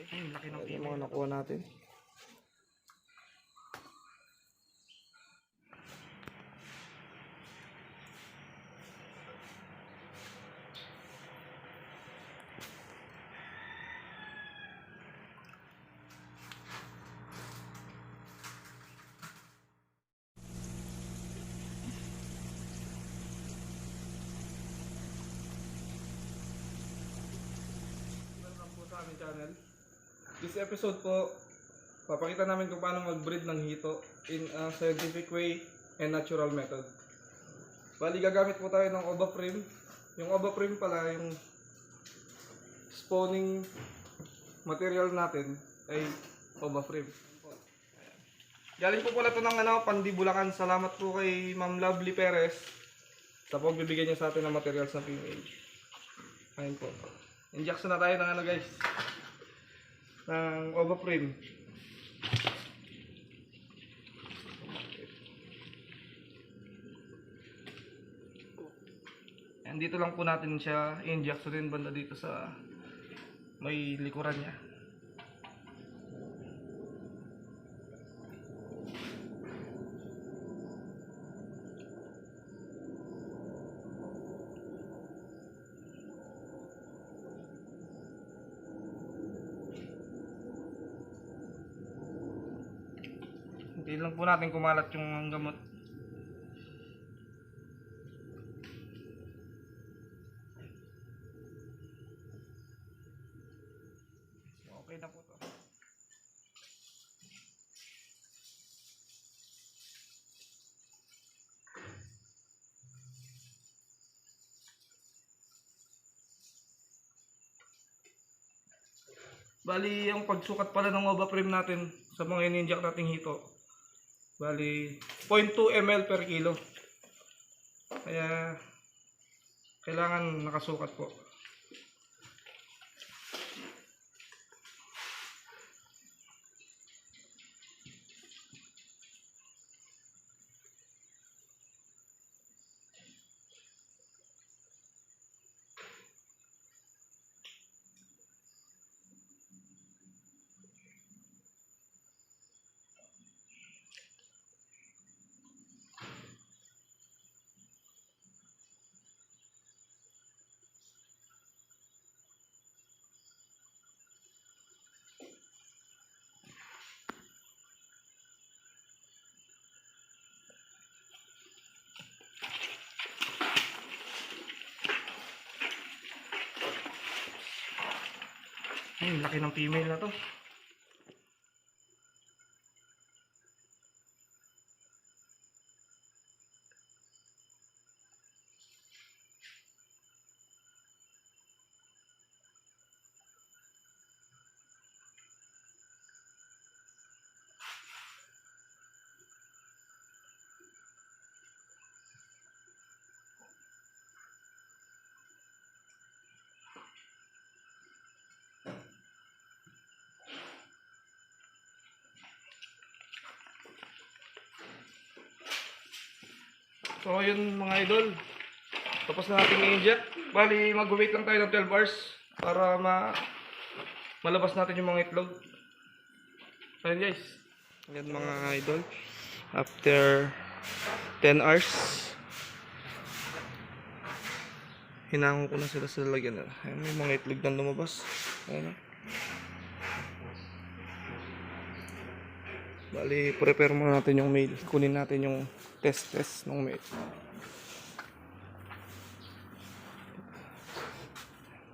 Ay, laki ng Ito yung mga nakuha natin. This episode po, papakita namin kung paano mag-breed ng hito in a scientific way and natural method. Bali, gagamit po tayo ng OVA frame. Yung OVA frame pala, yung spawning material natin ay OVA frame. Galing po pala ito ng ano, Pandibulacan. Salamat po kay Ma'am Lovely Perez sa pagbibigay niya sa atin ng materials na female. Ayun po. Injection na tayo ng ano guys. Ng OVA frame. And dito lang po natin siya injection din banda dito sa may likuran niya. Hindi lang po natin kumalat yung gamot. Okay na po to. Bali, yung pagsukat pala ng OVA frame natin sa mga in-inject nating hito. Bali, 0.2 ml per kilo. Kaya, kailangan nakasukat po. Ay, laki ng female na to. So, yun mga idol. Tapos na natin i-inject. Bali, mag-wait lang tayo ng 12 hours para ma malabas natin yung mga itlog. Ayun guys. Ayan mga idol. After 10 hours, hinangon ko na sila sa lalagyan na. Ayun, may mga itlog na lumabas. Ayun. oh. Bali, prepare muna natin yung mail. Kunin natin yung test test ng mail.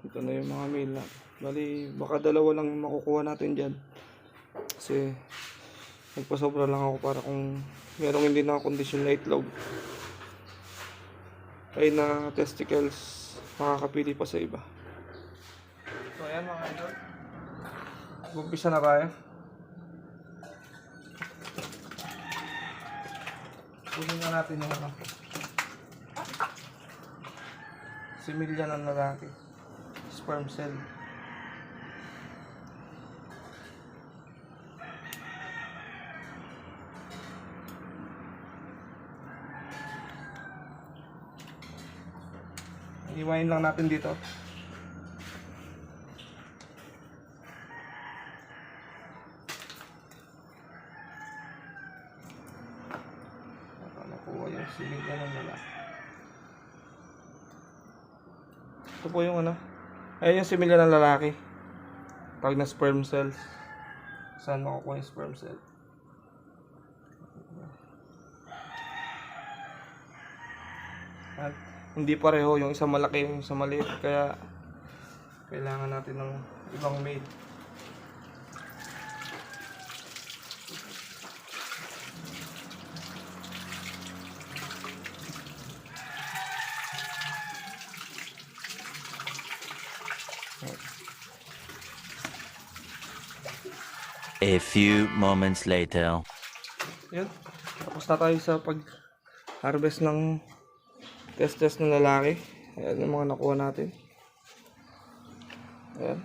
Ito na yung mga mail na. Bali, baka dalawa lang yung makukuha natin dyan. Kasi, nagpasobra lang ako para kung merong hindi na kondisyon na itlog. Ay na testicles, makakapili pa sa iba. So, ayan mga idol. Umpisa na tayo. Kunin na natin yung ano. Similya ng lalaki. Sperm cell. Iwain lang natin dito. Similya ng lalaki. Ito po yung ano. Ayan yung similya ng lalaki. Tawag na sperm cells. Saan makukuha yung sperm cell? At hindi pareho yung isa malaki yung isa maliit kaya kailangan natin ng ibang mate. A few moments later. Yan. Tapos na tayo sa pag-harvest ng testes ng lalaki. Ayan yung mga nakuha natin. Ayan.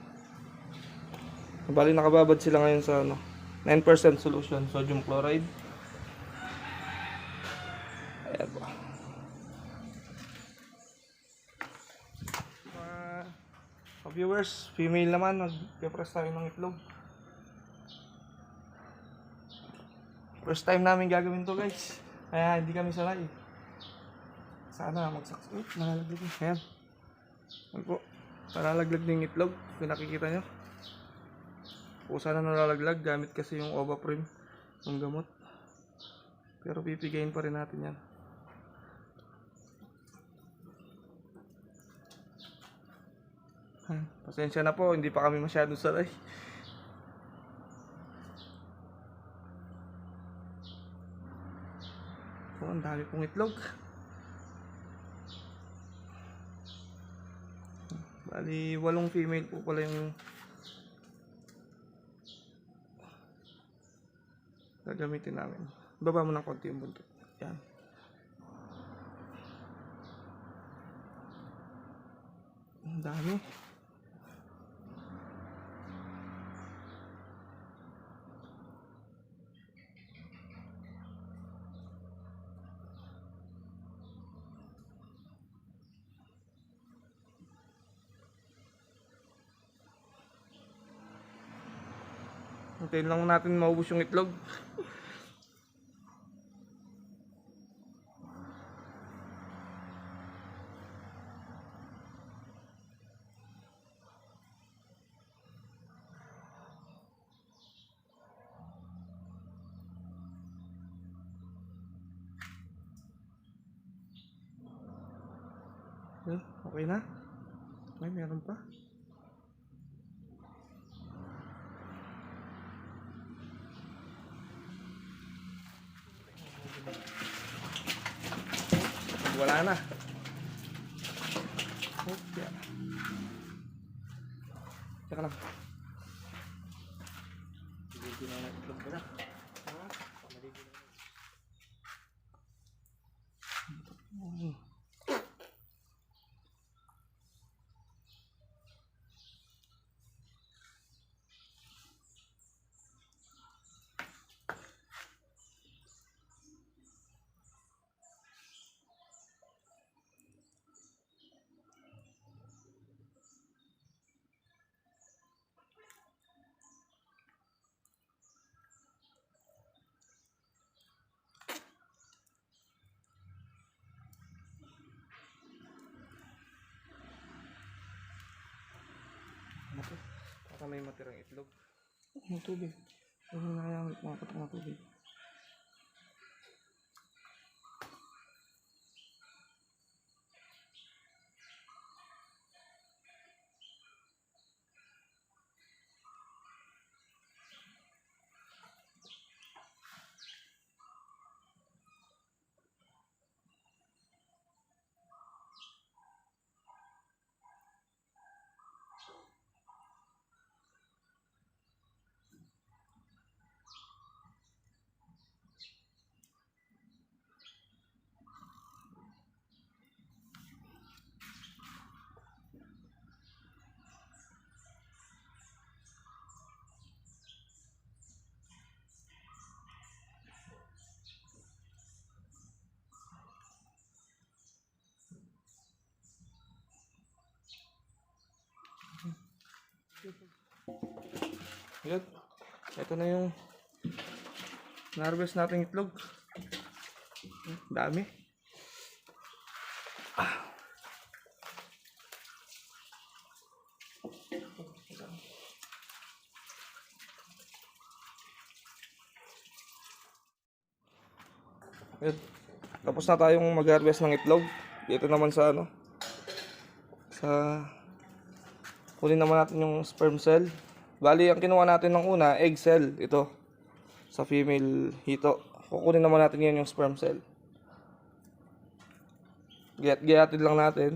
Bali nakababad sila ngayon sa ano, 9% solution, sodium chloride. Ayan po. Mga viewers, female naman, nag-press tayo ng itlog. First time namin gagawin to guys. Kaya hindi kami sanay. Sana magsaks... Uy, nalalaglag na. Ayan. Ayan po. Nalalaglag na yung itlog. Pinakikita nyo. Po sana nalalaglag. Gamit kasi yung Ovaprim. Yung gamot. Pero pipigayin pa rin natin yan. Pasensya na po. Hindi pa kami masyado sanay. Dami pong itlog. Bali, walong female po pala yung gagamitin namin. Baba mo ng konti yung buntot. Yan. Ang dami. Hintayin lang natin maubos yung itlog. Okay na? Ay, meron pa. Wala na. Okay. Teka lang. Hindi na itlog ko na. Ako, baka may matirang itlog. Ang tubig. Ano na kaya makapatok ng tubig? Yun. Ito na yung narvest nating itlog. Dami. Ah. Tapos na tayong mag-harvest ng itlog. Dito naman sa ano. Sa Kunin naman natin yung sperm cell. Bali, ang kinuha natin ng una, egg cell. Ito. Sa female hito. Kukunin naman natin yan yung sperm cell. Gayat-gayatin lang natin.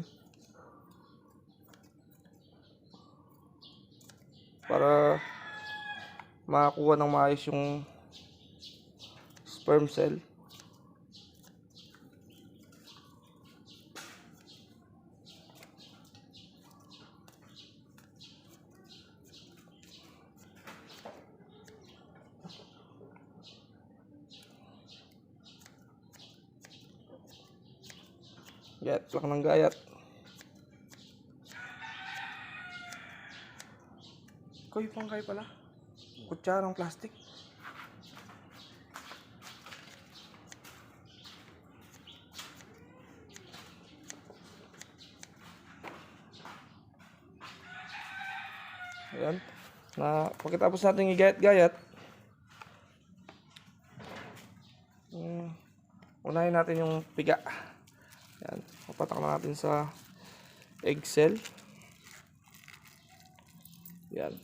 Para makakuha ng maayos yung sperm cell. Gayat lang ng gayat. Koy, pangkay pala. Kutsarang plastic. Ayan. Na pagkatapos natin igayat-gayat, mm, unahin natin yung piga. Ayan. Papatak na natin sa egg cell. Yan.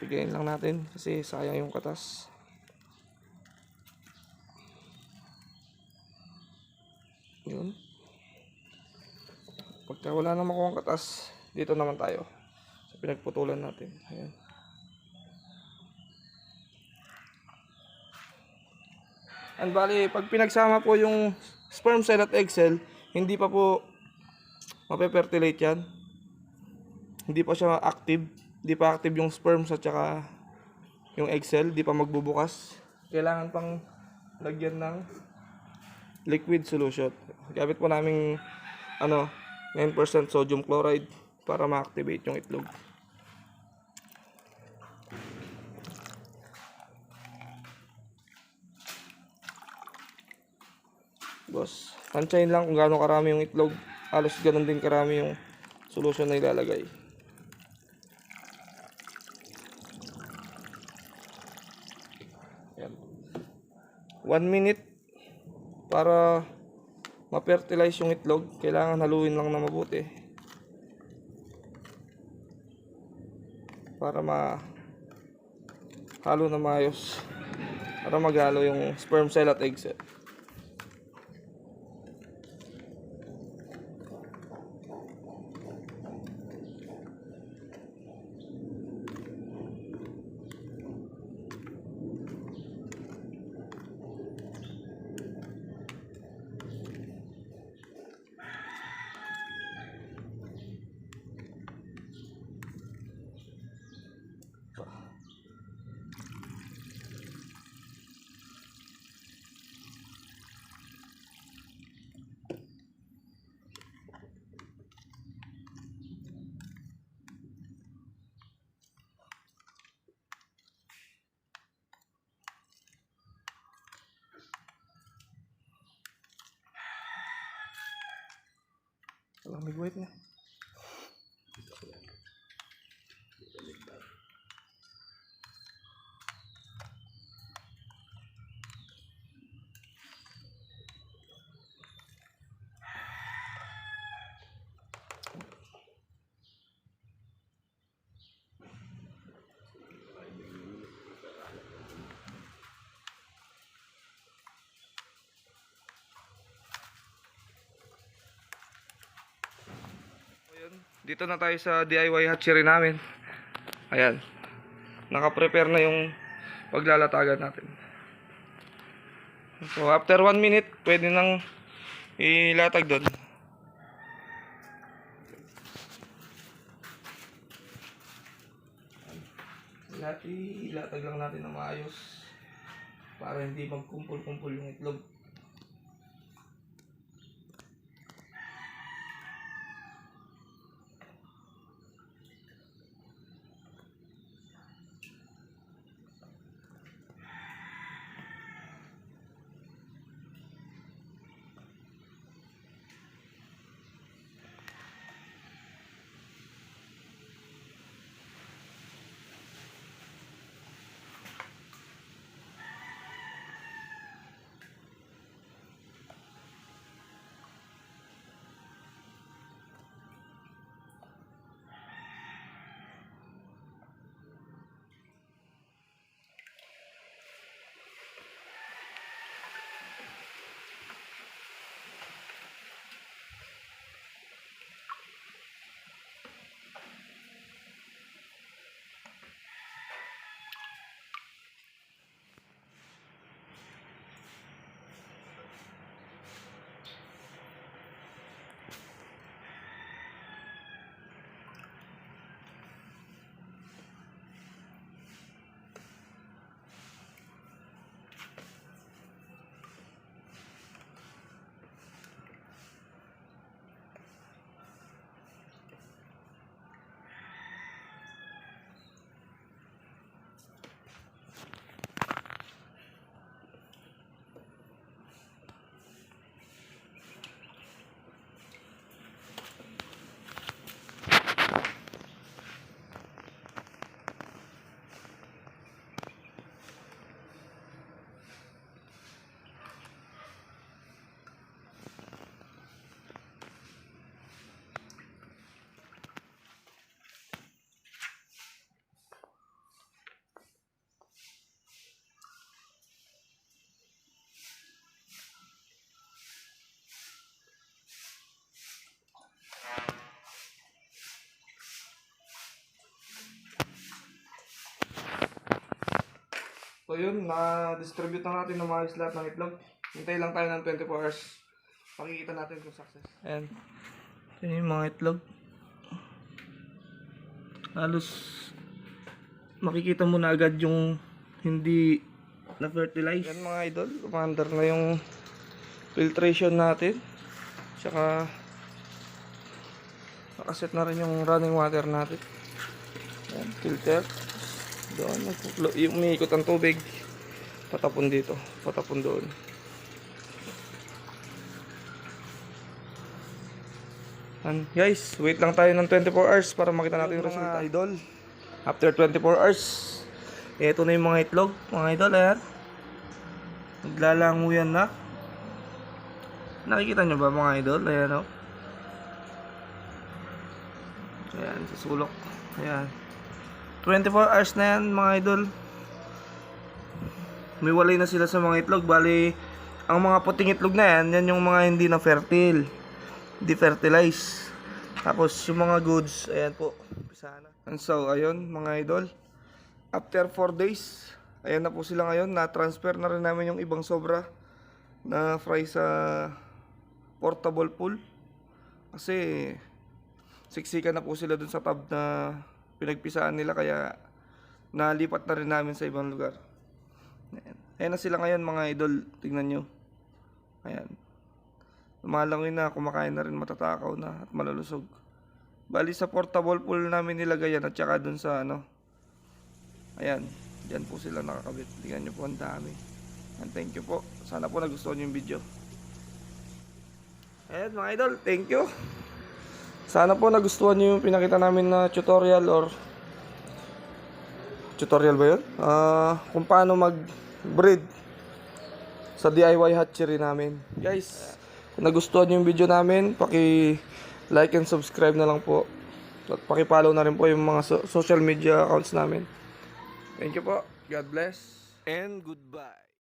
Pigayin lang natin kasi sayang yung katas. Yun. Pagka wala na makuha ang katas, dito naman tayo. Sa pinagputulan natin. Ayan. And bali, pag pinagsama po yung sperm cell at egg cell, hindi pa po mape-fertilate yan. Hindi pa siya active. Hindi pa active yung sperms at saka yung egg cell. Hindi pa magbubukas. Kailangan pang lagyan ng liquid solution. Gamit po namin ano, 9% sodium chloride para ma-activate yung itlog. Tansyahin lang kung gaano karami yung itlog. Halos ganun din karami yung solution na ilalagay. Yan. One minute para ma-fertilize yung itlog. Kailangan haluin lang na mabuti. Para ma halo na maayos. Para maghalo yung sperm cell at egg cell. Lamig white na. Ayun, dito na tayo sa DIY hatchery namin. Ayan. Naka-prepare na yung paglalatagan natin. So after 1 minute, pwede nang ilatag doon. Ilatag lang natin na maayos para hindi magkumpul-kumpul yung itlog. So yun, na-distribute na natin ng mga lahat ng itlog. Hintay lang tayo ng 24 hours. Pakikita natin kung success. Ayan. Yan yung mga itlog. Halos makikita mo na agad yung hindi na-fertilize. Yan mga idol, umandar na yung filtration natin. Tsaka nakaset na rin yung running water natin. Yan, filter. Doon, umiikot ang tubig. Patapon dito, patapon doon. Yan, guys, wait lang tayo ng 24 hours para makita natin yung resulta. idol. After 24 hours, eto na yung mga itlog, mga idol, ayan. Naglalango yan na. Nakikita nyo ba mga idol? Ayan o. Ayan, sa sulok. Ayan. 24 hours na yan mga idol. May walay na sila sa mga itlog. Bali, ang mga puting itlog na yan, yan yung mga hindi na fertile. Hindi fertilize. Tapos yung mga goods, ayan po. Umpisa na. And so, ayun mga idol. After 4 days, ayan na po sila ngayon. Na-transfer na rin namin yung ibang sobra na fry sa portable pool. Kasi siksikan na po sila dun sa tab na pinagpisaan nila kaya nalipat na rin namin sa ibang lugar. Ayan. Na sila ngayon mga idol. Tingnan nyo. Ayan. Lumalangin na, kumakain na rin, matatakaw na at malalusog. Bali sa portable pool namin nilagay yan at saka dun sa ano. Ayan. Diyan po sila nakakabit. Tingnan nyo po ang dami. And thank you po. Sana po nagustuhan yung video. Ayan mga idol, thank you. Sana po nagustuhan nyo yung pinakita namin na tutorial or tutorial ba yun? Ah, kung paano mag-breed sa DIY hatchery namin. Guys, kung nagustuhan nyo yung video namin, paki like and subscribe na lang po. At paki-follow na rin po yung mga so- social media accounts namin. Thank you po. God bless. And goodbye.